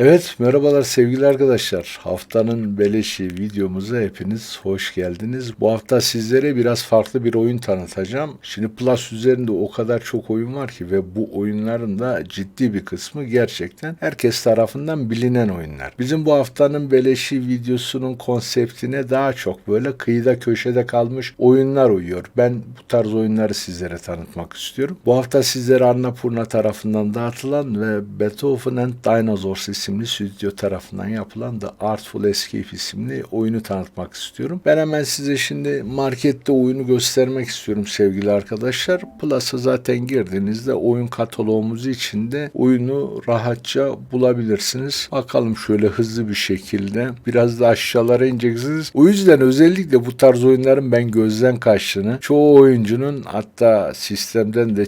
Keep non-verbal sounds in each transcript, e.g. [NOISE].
Evet, merhabalar sevgili arkadaşlar. Haftanın beleşi videomuza hepiniz hoş geldiniz. Bu hafta sizlere biraz farklı bir oyun tanıtacağım. Şimdi Plus üzerinde o kadar çok oyun var ki ve bu oyunların da ciddi bir kısmı gerçekten herkes tarafından bilinen oyunlar. Bizim bu haftanın beleşi videosunun konseptine daha çok böyle kıyıda köşede kalmış oyunlar uyuyor. Ben bu tarz oyunları sizlere tanıtmak istiyorum. Bu hafta sizlere Annapurna tarafından dağıtılan ve Beethoven and Dinosaurs isimli stüdyo tarafından yapılan The Artful Escape isimli oyunu tanıtmak istiyorum. Ben hemen size şimdi markette oyunu göstermek istiyorum sevgili arkadaşlar. Plus'a zaten girdiğinizde oyun kataloğumuz içinde oyunu rahatça bulabilirsiniz. Bakalım şöyle hızlı bir şekilde biraz da aşağılara ineceksiniz. O yüzden özellikle bu tarz oyunların ben gözden kaçtığını, çoğu oyuncunun hatta sistemden de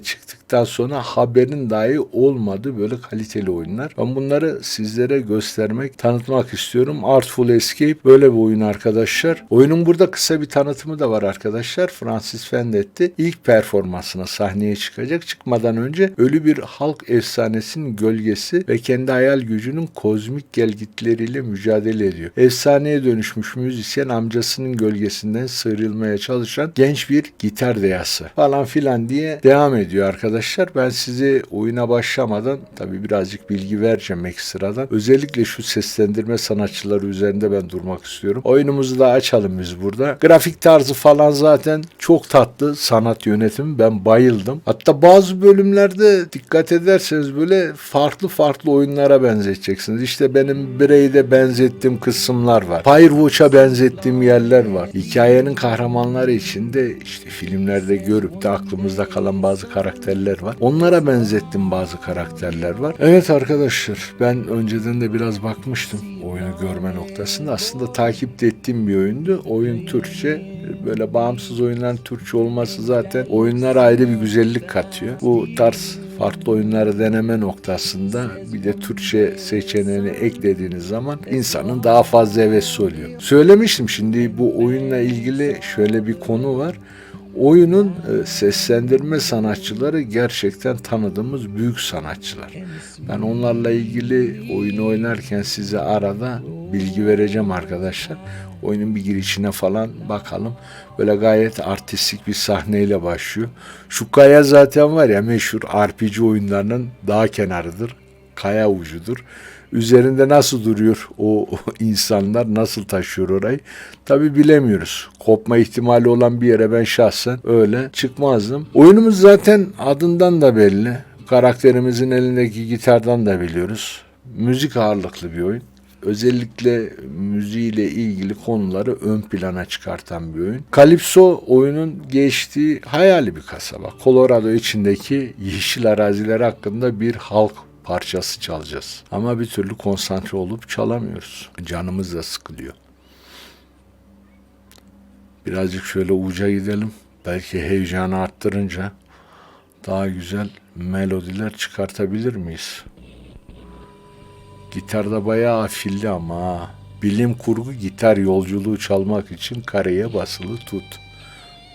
çıktıktan sonra haberin dahi olmadığı böyle kaliteli oyunlar. Ben bunları sizlere göstermek, tanıtmak istiyorum. Artful Escape böyle bir oyun arkadaşlar. Oyunun burada kısa bir tanıtımı da var arkadaşlar. Francis Vendetti ilk performansına sahneye çıkacak. Çıkmadan önce ölü bir halk efsanesinin gölgesi ve kendi hayal gücünün kozmik gelgitleriyle mücadele ediyor. Efsaneye dönüşmüş müzisyen amcasının gölgesinden sıyrılmaya çalışan genç bir gitar deyası falan filan diye devam ediyor arkadaşlar. Ben size oyuna başlamadan tabii birazcık bilgi vereceğim ekstradan. Özellikle şu seslendirme sanatçıları üzerinde ben durmak istiyorum. Oyunumuzu da açalım biz burada. Grafik tarzı falan zaten çok tatlı sanat yönetimi. Ben bayıldım. Hatta bazı bölümlerde dikkat ederseniz böyle farklı farklı oyunlara benzeteceksiniz. İşte benim Braid'e benzettiğim kısımlar var. Firewatch'a benzettiğim yerler var. Hikayenin kahramanları içinde işte filmlerde görüp de aklımızda kalan bazı karakterler var. Onlara benzettim bazı karakterler var. Evet arkadaşlar ben önceden de biraz bakmıştım oyunu görme noktasında. Aslında takip ettiğim bir oyundu. Oyun Türkçe böyle bağımsız oyunların Türkçe olması zaten oyunlara ayrı bir güzellik katıyor. Bu tarz farklı oyunları deneme noktasında bir de Türkçe seçeneğini eklediğiniz zaman insanın daha fazla hevesi oluyor. Söylemiştim şimdi bu oyunla ilgili şöyle bir konu var. Oyunun e, seslendirme sanatçıları gerçekten tanıdığımız büyük sanatçılar. Ben onlarla ilgili oyunu oynarken size arada bilgi vereceğim arkadaşlar. Oyunun bir girişine falan bakalım. Böyle gayet artistik bir sahneyle başlıyor. Şu kaya zaten var ya meşhur RPG oyunlarının dağ kenarıdır. Kaya ucudur. Üzerinde nasıl duruyor o, [LAUGHS] insanlar, nasıl taşıyor orayı? Tabi bilemiyoruz. Kopma ihtimali olan bir yere ben şahsen öyle çıkmazdım. Oyunumuz zaten adından da belli. Karakterimizin elindeki gitardan da biliyoruz. Müzik ağırlıklı bir oyun özellikle müziğiyle ilgili konuları ön plana çıkartan bir oyun. Calypso oyunun geçtiği hayali bir kasaba. Colorado içindeki yeşil araziler hakkında bir halk parçası çalacağız. Ama bir türlü konsantre olup çalamıyoruz. Canımız da sıkılıyor. Birazcık şöyle uca gidelim. Belki heyecanı arttırınca daha güzel melodiler çıkartabilir miyiz? Gitarda bayağı afilli ama. Bilim kurgu gitar yolculuğu çalmak için kareye basılı tut.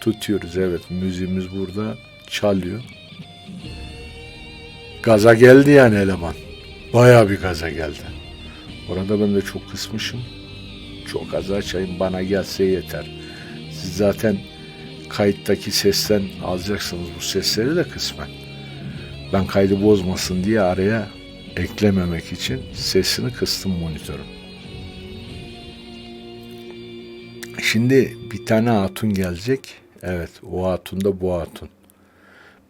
Tutuyoruz evet müziğimiz burada çalıyor. Gaza geldi yani eleman. Bayağı bir gaza geldi. Orada ben de çok kısmışım. Çok az açayım bana gelse yeter. Siz zaten kayıttaki sesten alacaksınız bu sesleri de kısmen. Ben kaydı bozmasın diye araya eklememek için sesini kıstım monitörün. Şimdi bir tane hatun gelecek. Evet o hatun da bu hatun.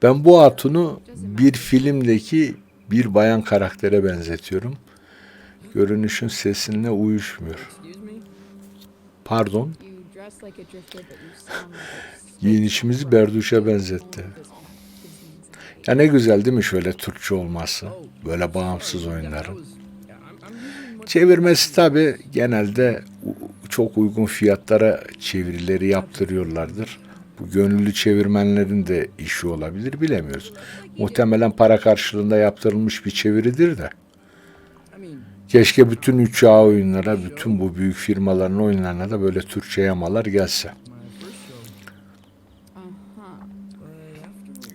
Ben bu hatunu bir filmdeki bir bayan karaktere benzetiyorum. Görünüşün sesinle uyuşmuyor. Pardon. Giyinişimizi Berduş'a benzetti. Ya ne güzel değil mi şöyle Türkçe olması? Böyle bağımsız oyunların. Çevirmesi tabi genelde çok uygun fiyatlara çevirileri yaptırıyorlardır. Bu gönüllü çevirmenlerin de işi olabilir bilemiyoruz. Muhtemelen para karşılığında yaptırılmış bir çeviridir de. Keşke bütün 3A oyunlara, bütün bu büyük firmaların oyunlarına da böyle Türkçe yamalar gelse.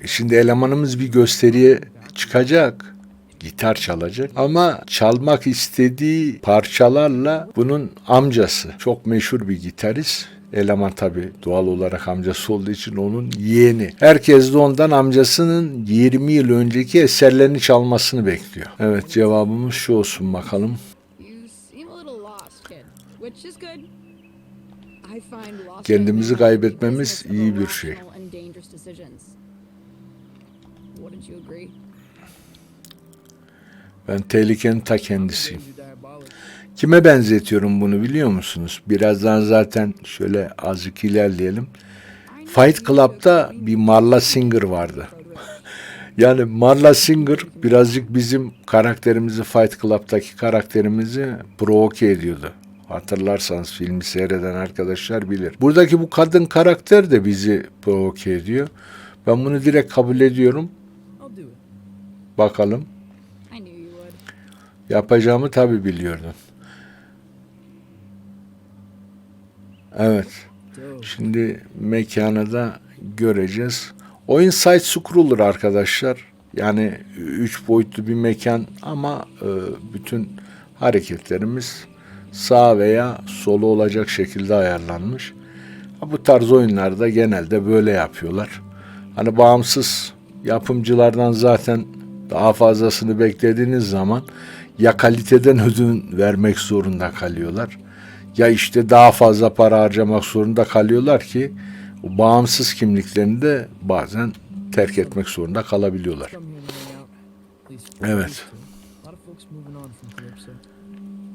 Şimdi elemanımız bir gösteriye çıkacak. gitar çalacak. Ama çalmak istediği parçalarla bunun amcası çok meşhur bir gitarist. Eleman tabi doğal olarak amcası olduğu için onun yeğeni. Herkes de ondan amcasının 20 yıl önceki eserlerini çalmasını bekliyor. Evet cevabımız şu olsun bakalım. Kendimizi kaybetmemiz iyi bir şey. Ben tehlikenin ta kendisiyim. Kime benzetiyorum bunu biliyor musunuz? Birazdan zaten şöyle azıcık ilerleyelim. Fight Club'da bir Marla Singer vardı. [LAUGHS] yani Marla Singer birazcık bizim karakterimizi Fight Club'daki karakterimizi provoke ediyordu. Hatırlarsanız filmi seyreden arkadaşlar bilir. Buradaki bu kadın karakter de bizi provoke ediyor. Ben bunu direkt kabul ediyorum. Bakalım. Yapacağımı tabii biliyordun. Evet. Şimdi mekanı da göreceğiz. Oyun side scroller arkadaşlar. Yani üç boyutlu bir mekan ama e, bütün hareketlerimiz sağ veya solu olacak şekilde ayarlanmış. Bu tarz oyunlarda genelde böyle yapıyorlar. Hani bağımsız yapımcılardan zaten daha fazlasını beklediğiniz zaman ya kaliteden ödün vermek zorunda kalıyorlar ya işte daha fazla para harcamak zorunda kalıyorlar ki o bağımsız kimliklerini de bazen terk etmek zorunda kalabiliyorlar. Evet.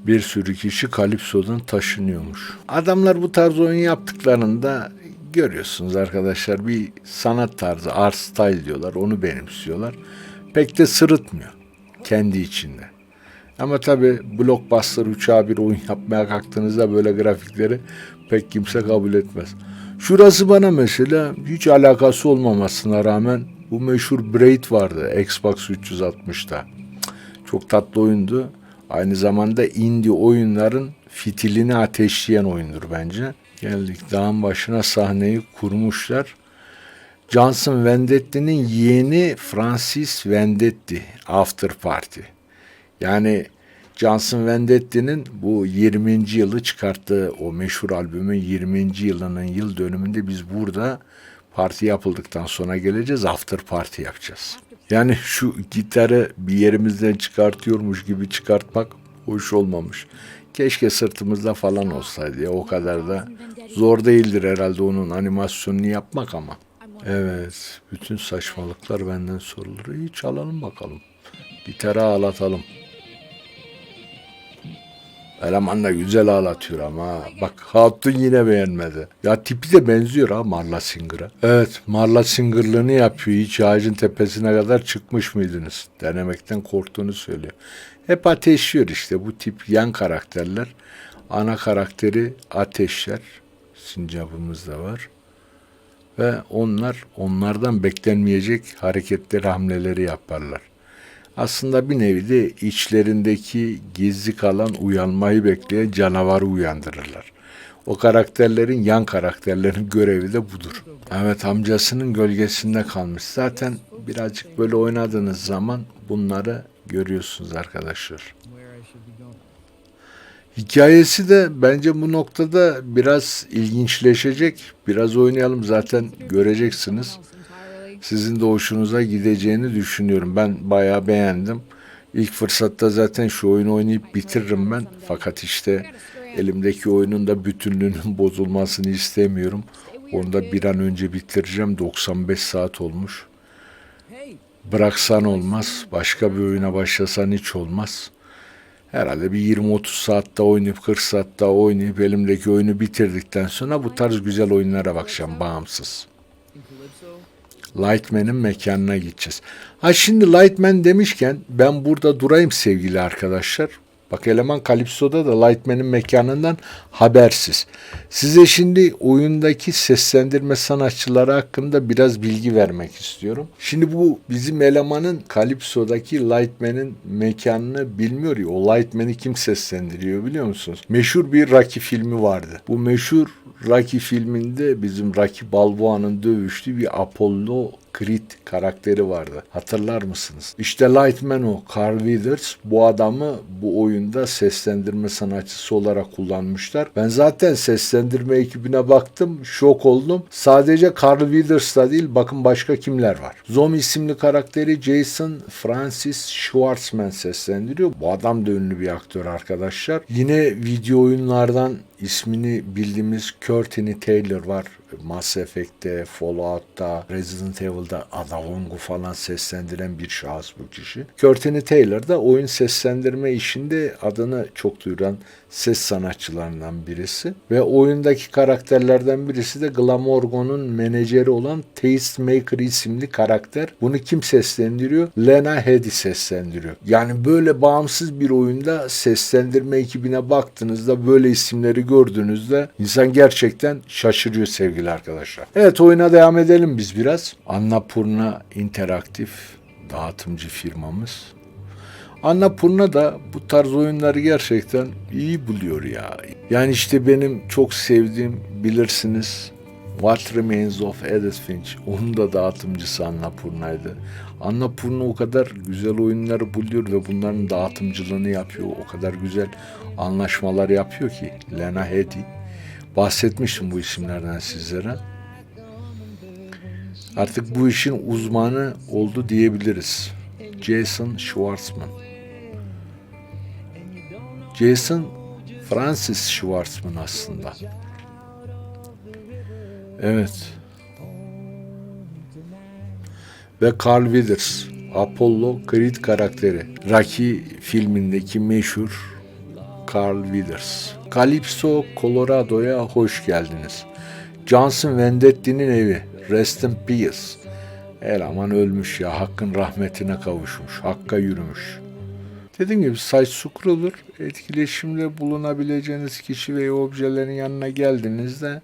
Bir sürü kişi Kalipso'dan taşınıyormuş. Adamlar bu tarz oyun yaptıklarında görüyorsunuz arkadaşlar bir sanat tarzı, art style diyorlar. Onu benimsiyorlar. Pek de sırıtmıyor kendi içinde. Ama tabi blockbuster uçağı bir oyun yapmaya kalktığınızda böyle grafikleri pek kimse kabul etmez. Şurası bana mesela hiç alakası olmamasına rağmen bu meşhur Braid vardı Xbox 360'ta. Çok tatlı oyundu. Aynı zamanda indie oyunların fitilini ateşleyen oyundur bence. Geldik dağın başına sahneyi kurmuşlar. Johnson Vendetti'nin yeğeni Francis Vendetti After Party. Yani Johnson Vendetti'nin bu 20. yılı çıkarttığı o meşhur albümün 20. yılının yıl dönümünde biz burada parti yapıldıktan sonra geleceğiz after party yapacağız. Yani şu gitarı bir yerimizden çıkartıyormuş gibi çıkartmak hoş olmamış. Keşke sırtımızda falan olsaydı ya o kadar da zor değildir herhalde onun animasyonunu yapmak ama. Evet, bütün saçmalıklar benden sorulur. İyi çalalım bakalım. Gitarı ağlatalım. Eleman da güzel ağlatıyor ama. Bak Hatun yine beğenmedi. Ya tipi de benziyor ha Marla Singer'a. Evet Marla Singer'lığını yapıyor. Hiç ağacın tepesine kadar çıkmış mıydınız? Denemekten korktuğunu söylüyor. Hep ateşliyor işte bu tip yan karakterler. Ana karakteri ateşler. Sincapımız da var. Ve onlar onlardan beklenmeyecek hareketleri, hamleleri yaparlar. Aslında bir nevi de içlerindeki gizli kalan uyanmayı bekleyen canavarı uyandırırlar. O karakterlerin yan karakterlerin görevi de budur. Evet amcasının gölgesinde kalmış. Zaten birazcık böyle oynadığınız zaman bunları görüyorsunuz arkadaşlar. Hikayesi de bence bu noktada biraz ilginçleşecek. Biraz oynayalım zaten göreceksiniz. Sizin de hoşunuza gideceğini düşünüyorum. Ben bayağı beğendim. İlk fırsatta zaten şu oyunu oynayıp bitiririm ben. Fakat işte elimdeki oyunun da bütünlüğünün [LAUGHS] bozulmasını istemiyorum. Onu da bir an önce bitireceğim. 95 saat olmuş. Bıraksan olmaz. Başka bir oyuna başlasan hiç olmaz. Herhalde bir 20-30 saatte oynayıp 40 saatte oynayıp elimdeki oyunu bitirdikten sonra bu tarz güzel oyunlara bakacağım bağımsız. Lightman'ın mekanına gideceğiz. Ha şimdi Lightman demişken ben burada durayım sevgili arkadaşlar. Bak eleman Calypso'da da Lightman'ın mekanından habersiz. Size şimdi oyundaki seslendirme sanatçıları hakkında biraz bilgi vermek istiyorum. Şimdi bu bizim elemanın Calypso'daki Lightman'ın mekanını bilmiyor ya. O Lightman'i kim seslendiriyor biliyor musunuz? Meşhur bir Rocky filmi vardı. Bu meşhur Rocky filminde bizim Rocky Balboa'nın dövüştüğü bir Apollo Creed karakteri vardı. Hatırlar mısınız? İşte Lightman o. Carl Weathers bu adamı bu oyunda seslendirme sanatçısı olarak kullanmışlar. Ben zaten seslendirme ekibine baktım. Şok oldum. Sadece Carl Weathers'la değil bakın başka kimler var. Zom isimli karakteri Jason Francis Schwartzman seslendiriyor. Bu adam da ünlü bir aktör arkadaşlar. Yine video oyunlardan ismini bildiğimiz Courtney Taylor var. Mass Effect'te, Fallout'ta, Resident Evil'da Ada Wong'u falan seslendiren bir şahıs bu kişi. Courtney Taylor da oyun seslendirme işinde adını çok duyuran ses sanatçılarından birisi. Ve oyundaki karakterlerden birisi de Glamorgon'un menajeri olan Tastemaker isimli karakter. Bunu kim seslendiriyor? Lena Headey seslendiriyor. Yani böyle bağımsız bir oyunda seslendirme ekibine baktığınızda böyle isimleri gördüğünüzde insan gerçekten şaşırıyor sevgili arkadaşlar. Evet oyuna devam edelim biz biraz. Annapurna Interaktif dağıtımcı firmamız. Annapurna da bu tarz oyunları gerçekten iyi buluyor ya. Yani işte benim çok sevdiğim bilirsiniz What Remains of Edith Finch. Onun da dağıtımcısı Annapurna'ydı. Annapurna o kadar güzel oyunları buluyor ve bunların dağıtımcılığını yapıyor. O kadar güzel anlaşmalar yapıyor ki. Lena Headey. Bahsetmiştim bu isimlerden sizlere. Artık bu işin uzmanı oldu diyebiliriz. Jason Schwartzman. Jason Francis Schwartzman aslında. Evet. Ve Carl Weathers, Apollo Creed karakteri. Rocky filmindeki meşhur Carl Weathers. Calypso, Colorado'ya hoş geldiniz. Johnson Vendetti'nin evi. Rest in peace. Eleman ölmüş ya. Hakkın rahmetine kavuşmuş. Hakka yürümüş. Dediğim gibi site scroller etkileşimde bulunabileceğiniz kişi ve objelerin yanına geldiğinizde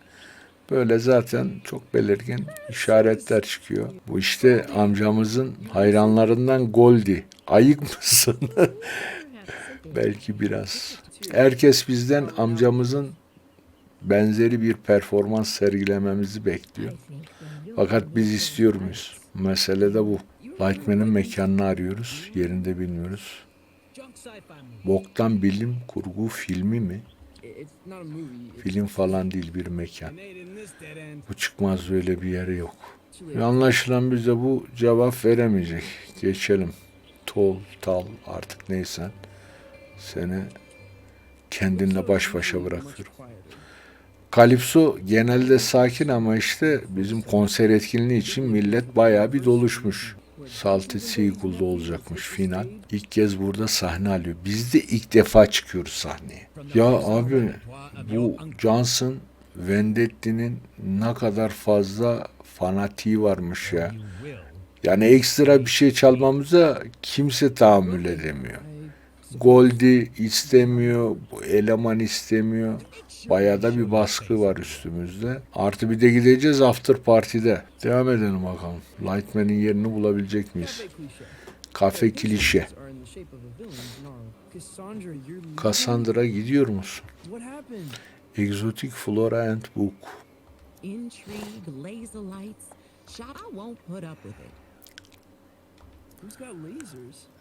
böyle zaten çok belirgin işaretler çıkıyor. Bu işte amcamızın hayranlarından Goldi. Ayık mısın? [LAUGHS] Belki biraz. Herkes bizden amcamızın benzeri bir performans sergilememizi bekliyor. Fakat biz istiyor muyuz? Mesele de bu. Lightman'ın mekanını arıyoruz. Yerinde bilmiyoruz. Boktan bilim kurgu filmi mi? Film falan değil bir mekan. Bu çıkmaz öyle bir yeri yok. Ve anlaşılan bize bu cevap veremeyecek. Geçelim. Tol, tal artık neysen. Seni kendinle baş başa bırakıyorum. Kalipso genelde sakin ama işte bizim konser etkinliği için millet bayağı bir doluşmuş. Salty Seagull'da olacakmış final. İlk kez burada sahne alıyor. Biz de ilk defa çıkıyoruz sahneye. Ya abi bu Johnson Vendetti'nin ne kadar fazla fanatiği varmış ya. Yani ekstra bir şey çalmamıza kimse tahammül edemiyor. Goldie istemiyor, bu eleman istemiyor. Bayağı da bir baskı var üstümüzde. Artı bir de gideceğiz after party'de. Devam edelim bakalım. Lightman'in yerini bulabilecek miyiz? Kafe all. Cassandra, gidiyor musun? Exotic Flora and Book. Intrigue, laser lights. Shot, I won't put up with it.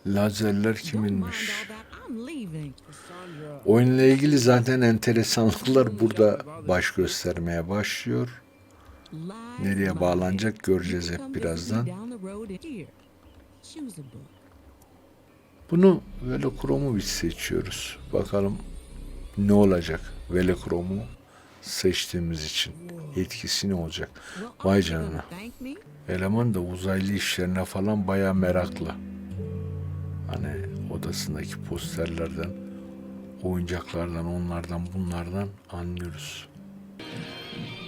Lazerler kiminmiş? Oyunla ilgili zaten enteresanlıklar burada baş göstermeye başlıyor. Nereye bağlanacak göreceğiz hep birazdan. Bunu Velochrom'u biz seçiyoruz. Bakalım ne olacak Velochrom'u seçtiğimiz için. Etkisi ne olacak? Vay canına. Eleman da uzaylı işlerine falan bayağı meraklı. Hani odasındaki posterlerden, oyuncaklardan, onlardan, bunlardan anlıyoruz.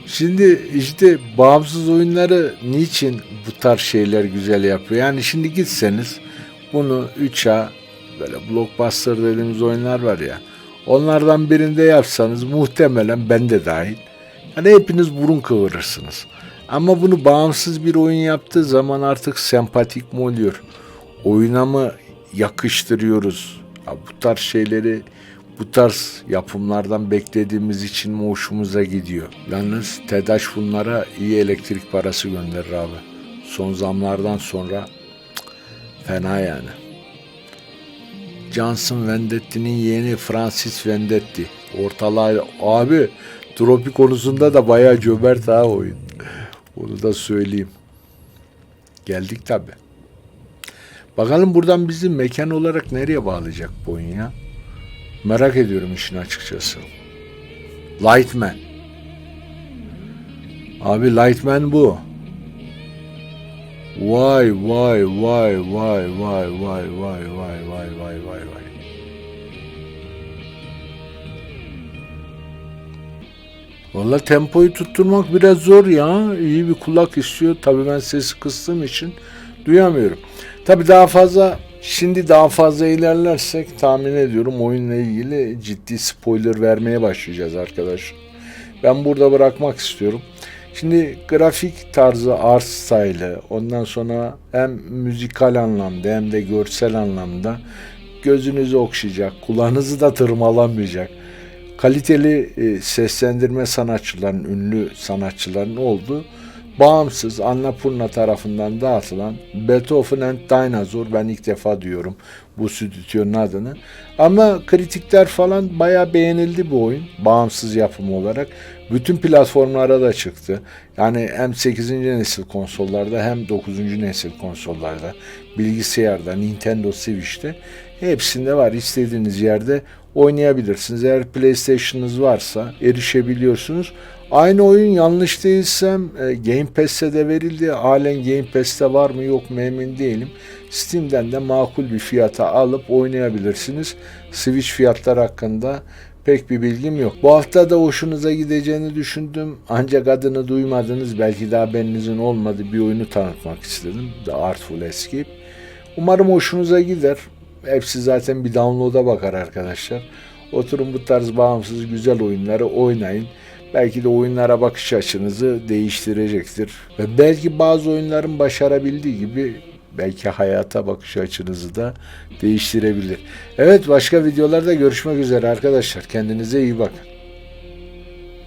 Şimdi işte bağımsız oyunları niçin bu tarz şeyler güzel yapıyor? Yani şimdi gitseniz bunu 3A böyle blockbuster dediğimiz oyunlar var ya onlardan birinde yapsanız muhtemelen ben de dahil hani hepiniz burun kıvırırsınız. Ama bunu bağımsız bir oyun yaptığı zaman artık sempatik mi oluyor? Oyuna mı yakıştırıyoruz? Ya bu tarz şeyleri bu tarz yapımlardan beklediğimiz için mi hoşumuza gidiyor? Yalnız TEDAŞ bunlara iyi elektrik parası gönderir abi. Son zamlardan sonra cık, fena yani. Johnson Vendetti'nin yeğeni Francis Vendetti. Ortalığa abi tropi konusunda da bayağı cömert ha oyun. Onu da söyleyeyim. Geldik tabi. Bakalım buradan bizi mekan olarak nereye bağlayacak bu oyun ya? Merak ediyorum işin açıkçası. Lightman. Abi Lightman bu. Vay vay vay vay vay vay vay vay vay vay vay vay. Valla tempoyu tutturmak biraz zor ya. İyi bir kulak istiyor. Tabii ben sesi kıstığım için duyamıyorum. Tabii daha fazla şimdi daha fazla ilerlersek tahmin ediyorum oyunla ilgili ciddi spoiler vermeye başlayacağız arkadaşlar. Ben burada bırakmak istiyorum. Şimdi grafik tarzı, art style'ı, ondan sonra hem müzikal anlamda hem de görsel anlamda gözünüzü okşayacak, kulağınızı da tırmalamayacak. Kaliteli e, seslendirme sanatçıların, ünlü sanatçıların olduğu bağımsız Annapurna tarafından dağıtılan Beethoven and Dinosaur ben ilk defa diyorum bu stüdyonun adını. Ama kritikler falan bayağı beğenildi bu oyun bağımsız yapım olarak. Bütün platformlara da çıktı. Yani hem 8. nesil konsollarda hem 9. nesil konsollarda, bilgisayarda, Nintendo Switch'te hepsinde var. İstediğiniz yerde oynayabilirsiniz. Eğer PlayStation'ınız varsa erişebiliyorsunuz. Aynı oyun yanlış değilsem e, Game Pass'e de verildi. Halen Game Pass'te var mı yok mu emin değilim. Steam'den de makul bir fiyata alıp oynayabilirsiniz. Switch fiyatlar hakkında pek bir bilgim yok. Bu hafta da hoşunuza gideceğini düşündüm. Ancak adını duymadınız. Belki de haberinizin olmadığı bir oyunu tanıtmak istedim. The Artful Escape. Umarım hoşunuza gider. Hepsi zaten bir download'a bakar arkadaşlar. Oturun bu tarz bağımsız güzel oyunları oynayın. Belki de oyunlara bakış açınızı değiştirecektir. Ve belki bazı oyunların başarabildiği gibi belki hayata bakış açınızı da değiştirebilir. Evet başka videolarda görüşmek üzere arkadaşlar. Kendinize iyi bakın.